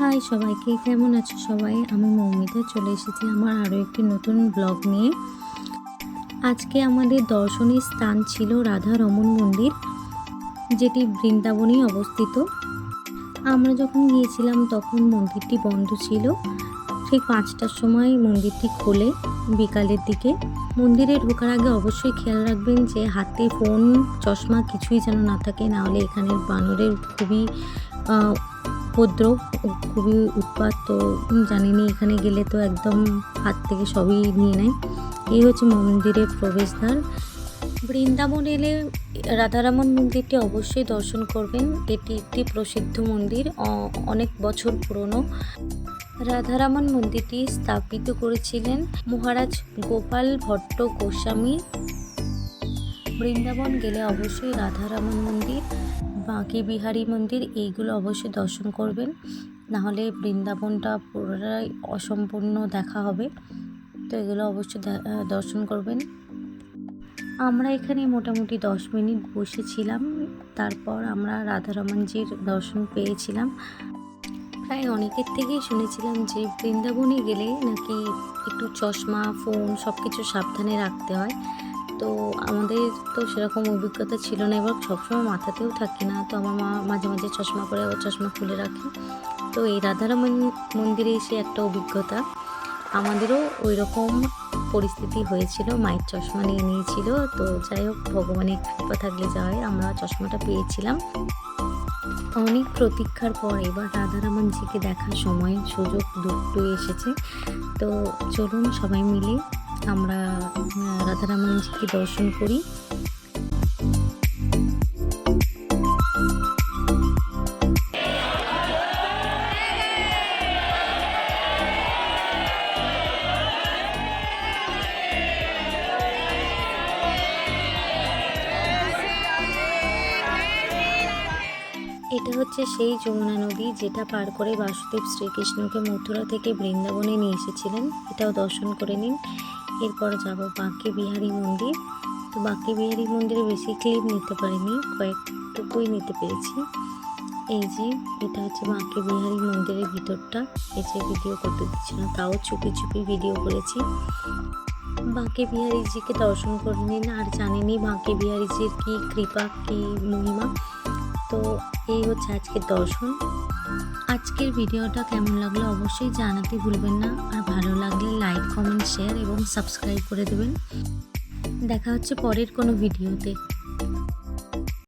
High সবাইকে, কেমন আছো সবাই? আমি মৌমিতা, চলে এসেছি আমার আরও একটি নতুন ব্লগ নিয়ে। আজকে আমাদের দর্শনীয় স্থান ছিল রাধা রমন মন্দির, যেটি বৃন্দাবনেই অবস্থিত। আমরা যখন গিয়েছিলাম তখন মন্দিরটি বন্ধ ছিল। ঠিক পাঁচটার সময় মন্দিরটি খোলে বিকালের দিকে। মন্দিরে ঢোকার আগে অবশ্যই খেয়াল রাখবেন যে হাতে ফোন, চশমা কিছুই যেন না থাকে নাহলে এখানের বানরের খুবই উপদ্রব খুবই উৎপাত তো জানিনি, এখানে গেলে তো একদম হাত থেকে সবই নিয়ে নেয়। এই হচ্ছে মন্দিরের প্রবেশদ্বার। বৃন্দাবন এলে রাধারামন মন্দিরটি অবশ্যই দর্শন করবেন। এটি একটি প্রসিদ্ধ মন্দির অনেক বছর পুরনো। রাধারামন মন্দিরটি স্থাপিত করেছিলেন মহারাজ গোপাল ভট্ট গোস্বামী। বৃন্দাবন গেলে অবশ্যই রাধারামন মন্দির। বাঁকে বিহারী মন্দির, এইগুলো অবশ্যই দর্শন করবেন। নাহলে বৃন্দাবনটা পুরোটাই অসম্পূর্ণ দেখা হবে। তো এগুলো অবশ্যই দর্শন করবেন। আমরা এখানে মোটামুটি দশ মিনিট বসেছিলাম। তারপর আমরা রাধারমনজির দর্শন পেয়েছিলাম। প্রায় অনেকের থেকেই শুনেছিলাম যে বৃন্দাবনে গেলে নাকি একটু চশমা, ফোন সব কিছু সাবধানে রাখতে হয়। তো আমাদের তো সেরকম অভিজ্ঞতা ছিল না, এবার সবসময় মাথাতেও থাকে না। তো আমার মা মাঝে মাঝে চশমা পরে আবার চশমা খুলে রাখে। তো এই রাধারামন মন্দিরে এসে একটা অভিজ্ঞতা। আমাদেরও ওই রকম পরিস্থিতি হয়েছিল, মায়ের চশমা নিয়ে নিয়েছিল। তো যাই হোক, ভগবানের কৃপা থাকলে যা হয় আমরা চশমাটা পেয়েছিলাম। অনেক প্রতীক্ষার পর এবার রাধারামনজিকে দেখার সময় সুযোগ দুটো এসেছে। তো চলুন সবাই মিলে আমরা আহ, দর্শন করি। এটা হচ্ছে সেই যমুনা নদী যেটা পার করে বাসুদেব শ্রীকৃষ্ণকে মথুরা থেকে বৃন্দাবনে নিয়ে এসেছিলেন। এটাও দর্শন করে নিন। এরপর যাব বাঁকে বিহারী মন্দির। তো বাঁকে বিহারী মন্দিরে বেশি ক্লিপ নিতে পারিনি, কয়েকটুকুই নিতে পেরেছি। এই যে, এটা হচ্ছে বাঁকে বিহারী মন্দিরের ভিতরটা। এই যে ভিডিও করতে দিচ্ছে না, তাও চুপি চুপি ভিডিও করেছি। বাঁকে বিহারীজিকে দর্শন করে নিন। আর জানেনই বাঁকে বিহারীজির কী কৃপা, কী মহিমা? তো এই হচ্ছে আজকের দর্শন। আজকের ভিডিওটা কেমন লাগল অবশ্যই জানাতে ভুলবেন না। আর ভালো লাগলে লাইক, কমেন্ট শেয়ার এবং সাবস্ক্রাইব করে দেবেন। দেখা হচ্ছে পরের কোনো ভিডিওতে।